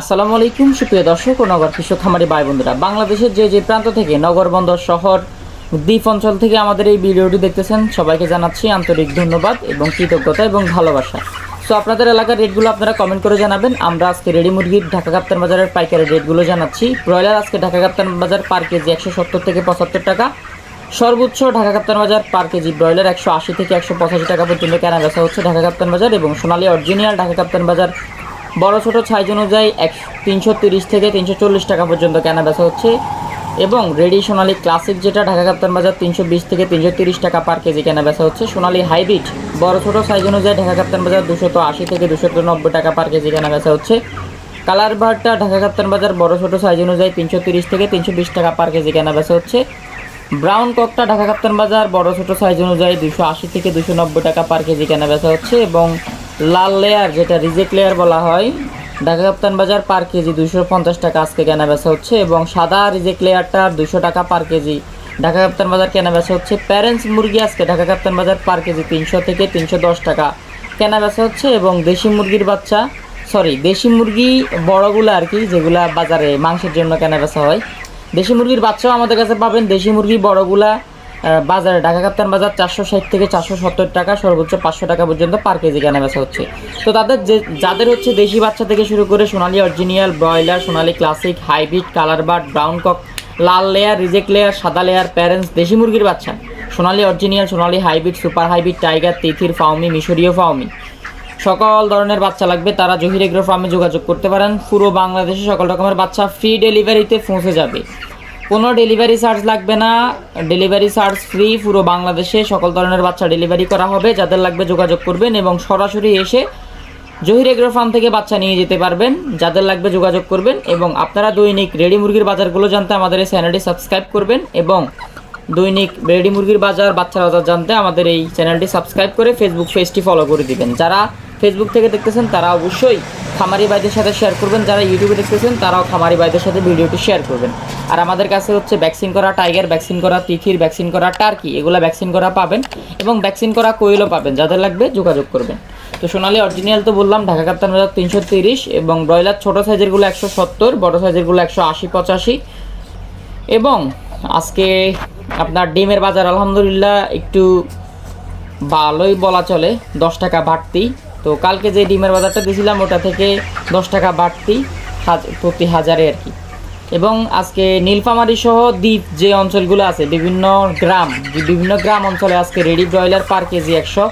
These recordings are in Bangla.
আসসালামু আলাইকুম, সুপ্রিয় দর্শক ও নগর কৃষক খামারি ভাই বন্ধুরা। বাংলাদেশের যে যে প্রান্ত থেকে নগর বন্দর শহর দ্বীপ অঞ্চল থেকে আমাদের এই ভিডিওটি দেখতেছেন, সবাইকে জানাচ্ছি আন্তরিক ধন্যবাদ এবং কৃতজ্ঞতা এবং ভালোবাসা। সো আপনাদের এলাকার রেটগুলো আপনারা কমেন্ট করে জানাবেন। আমরা আজকে রেডি মুরগির ঢাকা কাপ্তান বাজারের পাইকারি রেটগুলো জানাচ্ছি। ব্রয়লার আজকে ঢাকা কাপ্তান বাজার পার কেজি একশো সত্তর থেকে পঁচাত্তর টাকা। সর্বোচ্চ ঢাকা কাপ্তান বাজার পার কেজি ব্রয়লার একশো আশি থেকে একশো পঁচাশি টাকা পর্যন্ত কেনা বেচা হচ্ছে ঢাকা কাপ্তান বাজার এবং সোনালী অরিজিনাল ঢাকা কাপ্তান বাজার বড় ছোট সাইজ অনুযায়ী এক তিনশো তিরিশ থেকে তিনশো চল্লিশ টাকা পর্যন্ত কেনা বেচা হচ্ছে এবং রেডি সোনালী ক্লাসিক যেটা ঢাকা কাপ্তান বাজার তিনশো বিশ থেকে তিনশো তিরিশ টাকা পার কেজি কেনা বেচা হচ্ছে। সোনালী হাইব্রিড বড় ছোট সাইজ অনুযায়ী ঢাকা কাপ্তান বাজার দুশত আশি থেকে দুশত নব্বই টাকা পার কেজি কেনা বেচা হচ্ছে। কালার বারটা ঢাকা কাপ্তান বাজার বড় ছোট সাইজ অনুযায়ী তিনশো তিরিশ থেকে তিনশো বিশ টাকা পার কেজি কেনা বেচা হচ্ছে। ব্রাউন ককটা ঢাকা কাপ্তান বাজার বড় ছোট সাইজ অনুযায়ী দুশো আশি থেকে দুশো নব্বই টাকা পার কেজি কেনা বেচা হচ্ছে এবং লাল লেয়ার যেটা রিজেক্ট লেয়ার বলা হয়। ঢাকা কাপ্তান বাজার পার কেজি দুশো পঞ্চাশ টাকা আজকে কেনা বেচা হচ্ছে এবং সাদা রিজেক্ট লেয়ারটা দুশো টাকা পার কেজি। ঢাকা কাপ্তান বাজার কেনা বেচা হচ্ছে প্যারেন্টস মুরগি আজকে ঢাকা কাপ্তান বাজার পার কেজি তিনশো থেকে তিনশো দশ টাকা কেনা বেচা হচ্ছে এবং দেশি মুরগির বাচ্চা সরি দেশি মুরগি বড়গুলো আর কি যেগুলা বাজারে মাংসের জন্য কেনা বেচা হয়। দেশি মুরগির বাচ্চাও আমাদের কাছে পাবেন, দেশি মুরগি বড়গুলা বাজারে ঢাকা কাপ্তান বাজার চারশো ষাট থেকে চারশো সত্তর টাকা, সর্বোচ্চ পাঁচশো টাকা পর্যন্ত পার কেজি কেনা বেচা হচ্ছে। তো তাদের যে, যাদের হচ্ছে দেশি বাচ্চা থেকে শুরু করে সোনালি অরিজিনাল ব্রয়লার সোনালি classic hybrid colour bird brown cock লাল লেয়ার রিজেক্ট লেয়ার সাদা লেয়ার প্যারেন্টস দেশি মুরগির বাচ্চা। সোনালি অরিজিনাল সোনালি হাইব্রিড সুপার হাইব্রিড টাইগার তিথির ফাউমি মিশরীয় ফাউমি সকল ধরনের বাচ্চা লাগবে, তারা জহির এগ্রো ফার্মে যোগাযোগ করতে পারেন। পুরো বাংলাদেশে সকল রকমের বাচ্চা ফ্রি ডেলিভারিতে পৌঁছে যাবে। কোনো ডেলিভারি চার্জ লাগবে না। ডেলিভারি চার্জ ফ্রি পুরো বাংলাদেশে সকল ধরনের বাচ্চা ডেলিভারি করা হবে। যাদের লাগবে যোগাযোগ করবেন এবং সরাসরি এসে জহির এগ্রো ফার্ম থেকে বাচ্চা নিয়ে যেতে পারবেন। যাদের লাগবে যোগাযোগ করবেন এবং আপনারা দৈনিক রেডি মুরগির বাজারগুলো জানতে আমাদের এই চ্যানেলটি সাবস্ক্রাইব করবেন এবং দৈনিক রেডি মুরগির বাজার বাচ্চার বাজার জানতে আমাদের এই চ্যানেলটি সাবস্ক্রাইব করে ফেসবুক পেজটি ফলো করে দিবেন। যারা ফেসবুক থেকে দেখতেছেন, তারা অবশ্যই খামারি ভাইদের সাথে শেয়ার করবেন। যারা ইউটিউবে দেখতেছেন, তারাও খামারি ভাইদের সাথে ভিডিওটি শেয়ার করবেন। আর আমাদের কাছে হচ্ছে ভ্যাকসিন করা টাইগার ভ্যাকসিন করা তিথির ভ্যাকসিন করা টার্কি এগুলো ভ্যাকসিন করা পাবেন এবং ভ্যাকসিন করা কোয়েলও পাবেন, যাদের লাগবে যোগাযোগ করবেন। তো সোনালি অরিজিনাল তো বললাম, ঢাকা কাপ্তান বাজার তিনশো তিরিশ এবং ব্রয়লার ছোটো সাইজেরগুলো একশো সত্তর, বড়ো সাইজেরগুলো একশো আশি, পঁচাশি। এবং আজকে আপনার ডিমের বাজার, আলহামদুলিল্লাহ, একটু ভালোই বলা চলে, দশ টাকা বাড়তি। তো কালকে যে ডিমের বাজারটা দিয়েছিলাম, ওটা থেকে দশ টাকা বাড়তি প্রতি হাজারে আর কি। এবং আজকে নীলফামারি সহ দ্বীপ যে অঞ্চলগুলো আছে, বিভিন্ন গ্রাম বিভিন্ন গ্রাম অঞ্চলে আজকে রেডি ব্রয়লার পার কেজি একশো।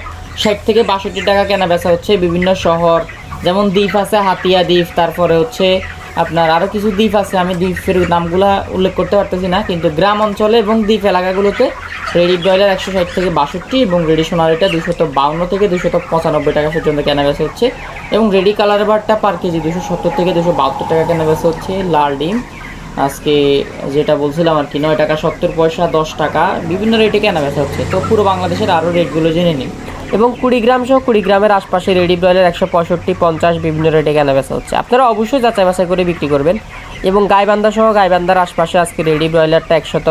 ষাট থেকে বাষট্টি টাকা কেনা বেচা হচ্ছে বিভিন্ন শহর। যেমন দ্বীপ আছে হাতিয়া দ্বীপ, তারপরে হচ্ছে আপনার আরও কিছু দ্বীপ আছে, আমি দ্বীপের নামগুলা উল্লেখ করতে পারতেছি না, কিন্তু গ্রাম অঞ্চলে এবং দ্বীপ এলাকাগুলোতে রেডি ব্রয়লার একশো ষাট থেকে বাষট্টি এবং রেডি সোনালিটা দুশত বাউন্ন থেকে দুশত পঁচানব্বই টাকা পর্যন্ত কেনা বেচা হচ্ছে এবং রেডি কালার বারটা পার কেজি দুশো সত্তর থেকে দুশো বাহাত্তর টাকা কেনা বেচা হচ্ছে লাল ডিম। আজকে যেটা বলছিলাম আর কি, নয় টাকা সত্তর পয়সা দশ টাকা, বিভিন্ন রেটে কেনা বেচা হচ্ছে। তো পুরো বাংলাদেশের আরও রেটগুলো জেনে নিন এবং কুড়িগ্রাম সহ কুড়িগ্রামের আশপাশে রেডি ব্রয়লার একশো পঁয়ষট্টি, পঞ্চাশ বিভিন্ন রেটে কেনা বেচা হচ্ছে। আপনারা অবশ্যই যাচাই বাছাই করে বিক্রি করবেন এবং গাইবান্ধা সহ গাইবান্ধার আশপাশে আজকে রেডি ব্রয়লারটা একশত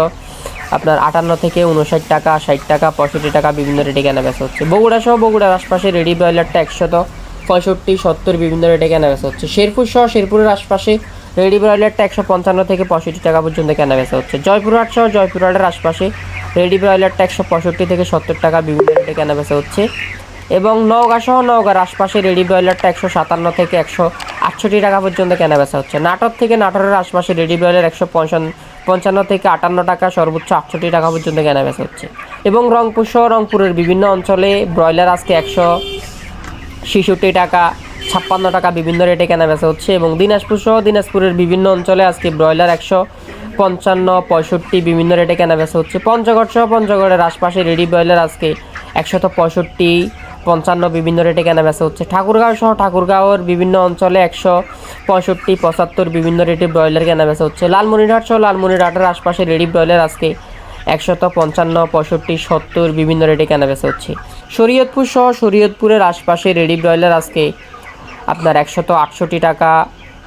আপনার আটান্ন থেকে উনষাট টাকা, ষাট টাকা, পঁয়ষট্টি টাকা বিভিন্ন রেটে কেনা বেচা হচ্ছে। বগুড়া সহ বগুড়ার আশপাশে রেডি ব্রয়লারটা একশত পঁয়ষট্টি, সত্তর বিভিন্ন রেটে কেনা বেচা হচ্ছে। শেরপুর সহ শেরপুরের আশপাশে রেডি ব্রয়লারটা একশো পঞ্চান্ন থেকে পঁয়ষট্টি টাকা পর্যন্ত কেনা বেচা হচ্ছে। জয়পুরহাট সহ জয়পুরহাটের আশপাশে রেডি ব্রয়লারটা একশো পঁয়ষট্টি থেকে সত্তর টাকা, বিভিন্ন রেটে কেনা বেচা হচ্ছে। এবং নওগাঁ সহ নওগাঁর আশপাশে রেডি ব্রয়লারটা একশো সাতান্ন থেকে একশো আটষট্টি টাকা পর্যন্ত কেনা বেচা হচ্ছে। নাটক থেকে নাটোরের আশপাশে রেডি ব্রয়লার একশো পঞ্চান্ন থেকে আটান্ন টাকা, সর্বোচ্চ আটষট্টি টাকা পর্যন্ত কেনা বেচা হচ্ছে। এবং রংপুর সহ রংপুরের বিভিন্ন অঞ্চলে ব্রয়লার আজকে একশো ছেষট্টি টাকা, ছাপ্পান্ন টাকা বিভিন্ন রেটে কেনা বেচা হচ্ছে। এবং দিনাজপুর সহ দিনাজপুরের বিভিন্ন অঞ্চলে আজকে ব্রয়লার একশো পঞ্চান্ন, পঁয়ষট্টি, বিভিন্ন রেটে কেনা বেচা হচ্ছে। পঞ্চগড় সহ পঞ্চগড়ের আশপাশে রেডি ব্রয়লার আজকে একশত পঁয়ষট্টি, পঞ্চান্ন, বিভিন্ন রেটে কেনা বেচা হচ্ছে। ঠাকুরগাঁও সহ ঠাকুরগাঁওয়ের বিভিন্ন অঞ্চলে একশো পঁয়ষট্টি, পঁচাত্তর, বিভিন্ন রেটে ব্রয়লার কেনা বেচা হচ্ছে। লালমনিরহাট সহ লালমনিরহাটের আশপাশে রেডি ব্রয়লার আজকে একশত পঞ্চান্ন, পঁয়ষট্টি, সত্তর, বিভিন্ন রেটে কেনা বেচা হচ্ছে। শরীয়তপুর সহ শরীয়তপুরের আশপাশে রেডি ব্রয়লার আজকে আপনার একশত আটষট্টি টাকা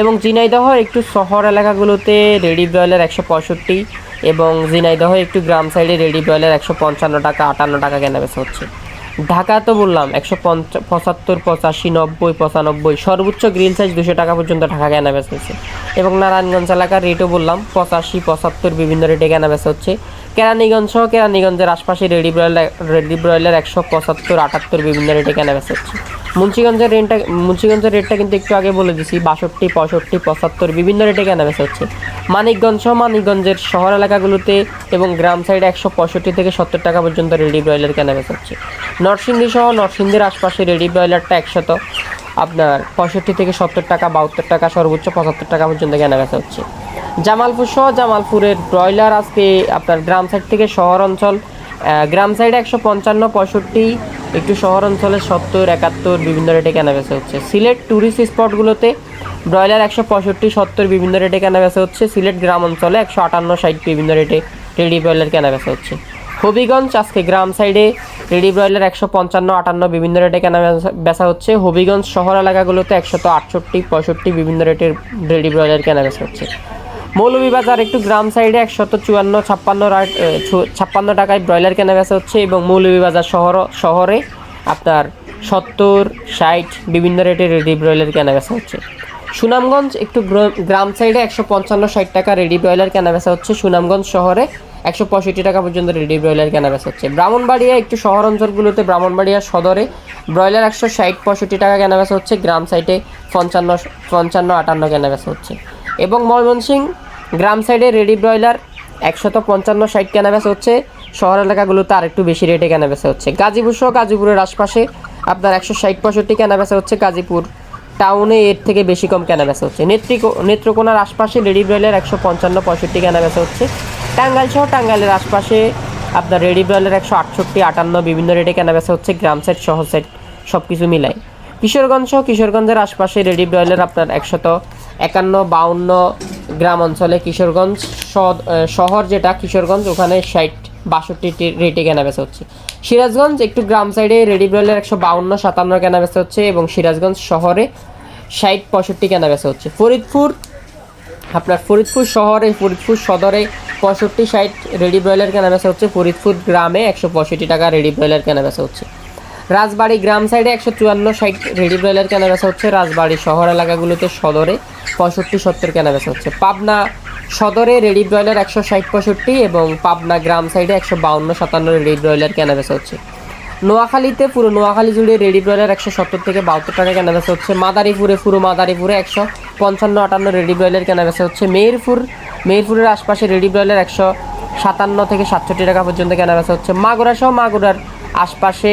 এবং ঝিনাইদহ একটু শহর এলাকাগুলোতে রেডি ব্রয়লার একশো পঁয়ষট্টি এবং ঝিনাইদহ একটু গ্রাম সাইডে রেডি ব্রয়লার একশো পঞ্চান্ন টাকা, আটান্ন টাকা কেনা বেচা হচ্ছে। ঢাকা তো বললাম, একশো পঞ্চা পঁচাত্তর পঁচাশি, নব্বই, পঁচানব্বই, সর্বোচ্চ গ্রিল সাইজ দুশো টাকা পর্যন্ত ঢাকা কেনা বেচা হচ্ছে। এবং নারায়ণগঞ্জ এলাকার রেটও বললাম, পঁচাশি, পঁচাত্তর বিভিন্ন রেটে কেনা বেচা হচ্ছে। কেরানীগঞ্জ সহ কেরানীগঞ্জের আশপাশে রেডি ব্রয়লার রেডি ব্রয়লার একশো পঁচাত্তর, আটাত্তর বিভিন্ন রেটে কেনা বেচা হচ্ছে। মুন্সিগঞ্জের রেটটা মুন্সিগঞ্জের রেটটা কিন্তু একটু আগে বলে দিছি, বাষট্টি, পঁয়ষট্টি, পঁচাত্তর বিভিন্ন রেটে কেনা বেচা হচ্ছে। মানিকগঞ্জ সহ মানিকগঞ্জের শহর এলাকাগুলোতে এবং গ্রাম সাইডে একশো পঁয়ষট্টি থেকে সত্তর টাকা পর্যন্ত রেডি ব্রয়লার কেনা বেচা হচ্ছে। নরসিংদী সহ নরসিংদীর আশপাশে রেডি ব্রয়লারটা একশত আপনার পঁয়ষট্টি থেকে সত্তর টাকা, বাহাত্তর টাকা, সর্বোচ্চ পঁচাত্তর টাকা পর্যন্ত কেনা বেচা হচ্ছে। জামালপুর সহ জামালপুরের ব্রয়লার আজকে আপনার গ্রাম সাইড থেকে শহর অঞ্চল। গ্রাম সাইডে একশো পঞ্চান্ন, পঁয়ষট্টি, একটু শহর অঞ্চলে সত্তর, একাত্তর, বিভিন্ন রেটে কেনা বেচা হচ্ছে। সিলেট ট্যুরিস্ট স্পটগুলোতে ব্রয়লার একশো পঁয়ষট্টি, সত্তর, বিভিন্ন রেটে কেনা বেচা হচ্ছে। সিলেট গ্রাম অঞ্চলে একশো আটান্ন, ষাট, বিভিন্ন রেটে রেডি ব্রয়লার কেনা বেচা হচ্ছে। হবিগঞ্জ, আজকে গ্রাম সাইডে রেডি ব্রয়লার একশো পঞ্চান্ন, আটান্ন, বিভিন্ন রেটে কেনা বেচা হচ্ছে। হবিগঞ্জ শহর এলাকাগুলোতে একশত আটষট্টি, পঁয়ষট্টি, বিভিন্ন রেটের রেডি ব্রয়লার কেনা বেচা হচ্ছে। মৌলভীবাজার একটু গ্রাম সাইডে একশত চুয়ান্ন, ছাপ্পান্ন ছাপ্পান্ন টাকায় ব্রয়লার কেনা বেচা হচ্ছে এবং মৌলভীবাজার শহর শহরে আপনার সত্তর, ষাট বিভিন্ন রেটে রেডি ব্রয়লার কেনা বেচা হচ্ছে। সুনামগঞ্জ একটু গ্রাম সাইডে একশো পঞ্চান্ন, ষাট টাকা রেডি ব্রয়লার কেনা বেচা হচ্ছে। সুনামগঞ্জ শহরে একশো পঁয়ষট্টি টাকা পর্যন্ত রেডি ব্রয়লার কেনা বেচা হচ্ছে। ব্রাহ্মণবাড়িয়া একটু শহর অঞ্চলগুলোতে ব্রাহ্মণবাড়িয়া সদরে ব্রয়লার একশো ষাট, পঁয়ষট্টি টাকা কেনা বেচা হচ্ছে। গ্রাম সাইডে পঞ্চান্ন পঞ্চান্ন, আটান্ন কেনা বেচা হচ্ছে। এবং ময়মনসিং গ্রাম সাইডে রেডি ব্রয়লার একশত পঞ্চান্ন ষাট কেনা বেচা হচ্ছে। শহর এলাকাগুলোতে আরেকটু বেশি রেটে কেনা বেচা হচ্ছে। গাজীপুর সহ গাজীপুরের আশপাশে আপনার একশো ষাট পঁয়ষট্টি কেনা বেচা হচ্ছে গাজীপুর টাউনে, এর থেকে বেশি কম কেনা বেচা হচ্ছে। নেত্রিকো নেত্রকোনার আশপাশে রেডি ব্রয়লার একশো পঞ্চান্ন পঁয়ষট্টি কেনা বেচা হচ্ছে। টাঙ্গাইল সহ টাঙ্গাইলের আশপাশে আপনার রেডি ব্রয়লার একশো আটষট্টি আটান্ন বিভিন্ন রেটে কেনা বেচা হচ্ছে। গ্রাম সাইড শহর সাইড সব কিছু মিলাই কিশোরগঞ্জ সহ কিশোরগঞ্জের আশপাশে রেডি ব্রয়লার আপনার একশত একান্ন, বাউন্ন গ্রাম অঞ্চলে কিশোরগঞ্জ শহর যেটা, কিশোরগঞ্জ, ওখানে ষাট বাষট্টি রেটে কেনা বেচা হচ্ছে। সিরাজগঞ্জ একটু গ্রাম সাইডে, রেডি ব্রয়লার একশো বাউন্ন, সাতান্ন কেনা বেচা হচ্ছে এবং সিরাজগঞ্জ শহরে ষাট, পঁয়ষট্টি কেনা বেচা হচ্ছে। ফরিদপুর, আপনার ফরিদপুর শহরে, ফরিদপুর সদরে পঁয়ষট্টি, ষাট রেডি ব্রয়লার কেনা বেচা হচ্ছে। ফরিদপুর গ্রামে একশো পঁয়ষট্টি টাকা রেডি ব্রয়লার কেনা বেচা হচ্ছে। রাজবাড়ি গ্রাম সাইডে একশো চুয়ান্ন, ষাট রেডি ব্রয়লার কেনা বেচা হচ্ছে। রাজবাড়ি শহর এলাকাগুলোতে সদরে পঁয়ষট্টি সত্তর কেনা বেচা হচ্ছে। পাবনা সদরে রেডি ব্রয়লার একশো ষাট পঁয়ষট্টি এবং পাবনা গ্রাম সাইডে একশো বাউন্ন সাতান্ন রেডি ব্রয়লার কেনা বেচা হচ্ছে। নোয়াখালীতে পুরো নোয়াখালী জুড়ে রেডি ব্রয়লার একশো সত্তর থেকে বাহাত্তর টাকা কেনা বেচা হচ্ছে। মাদারীপুরে পুরো মাদারীপুরে একশো পঞ্চান্ন আটান্ন রেডি ব্রয়লার কেনা বেচা হচ্ছে। মেহেরপুর, মেহেরপুরের আশপাশে রেডি ব্রয়লার একশো সাতান্ন থেকে সাতষট্টি টাকা পর্যন্ত কেনা বেচা হচ্ছে। মাগুরা সহ মাগুরার আশপাশে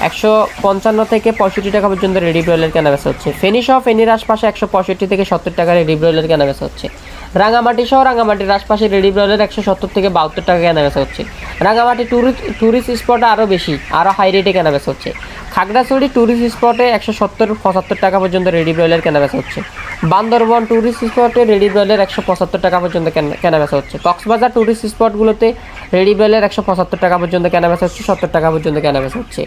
একশো পঞ্চান্ন থেকে পঁয়ষট্টি টাকা পর্যন্ত রেডি ব্রয়লার কেনা বেচা হচ্ছে। ফেনী সহ ফেনীর আশপাশে একশো পঁয়ষট্টি থেকে সত্তর টাকা রেডি ব্রয়লার কেনা বেচা হচ্ছে। রাঙামাটি সহ রাঙামাটির আশপাশে রেডি ব্রয়লার একশো সত্তর থেকে বাহাত্তর টাকা কেনা বেচা হচ্ছে। রাঙামাটি ট্যুরিস্ট ট্যুরিস্ট স্পটে আরও বেশি, আরও হাই রেটে কেনা বেচা হচ্ছে। খাগড়াছড়ি ট্যুরিস্ট স্পটে একশো সত্তর, পঁচাত্তর টাকা পর্যন্ত রেডি ব্রয়লার কেনা বেচা হচ্ছে। বান্দরবন ট্যুরিস্ট স্পটে রেডি ব্রয়লার একশো পঁচাত্তর টাকা পর্যন্ত কেনা- কেনা বেচা হচ্ছে। কক্সবাজার ট্যুরিস্ট স্পটগুলোতে রেডি ব্রয়লার একশো পঁচাত্তর টাকা পর্যন্ত কেনা বেচা হচ্ছে, সত্তর টাকা পর্যন্ত কেনা বেচা হচ্ছে।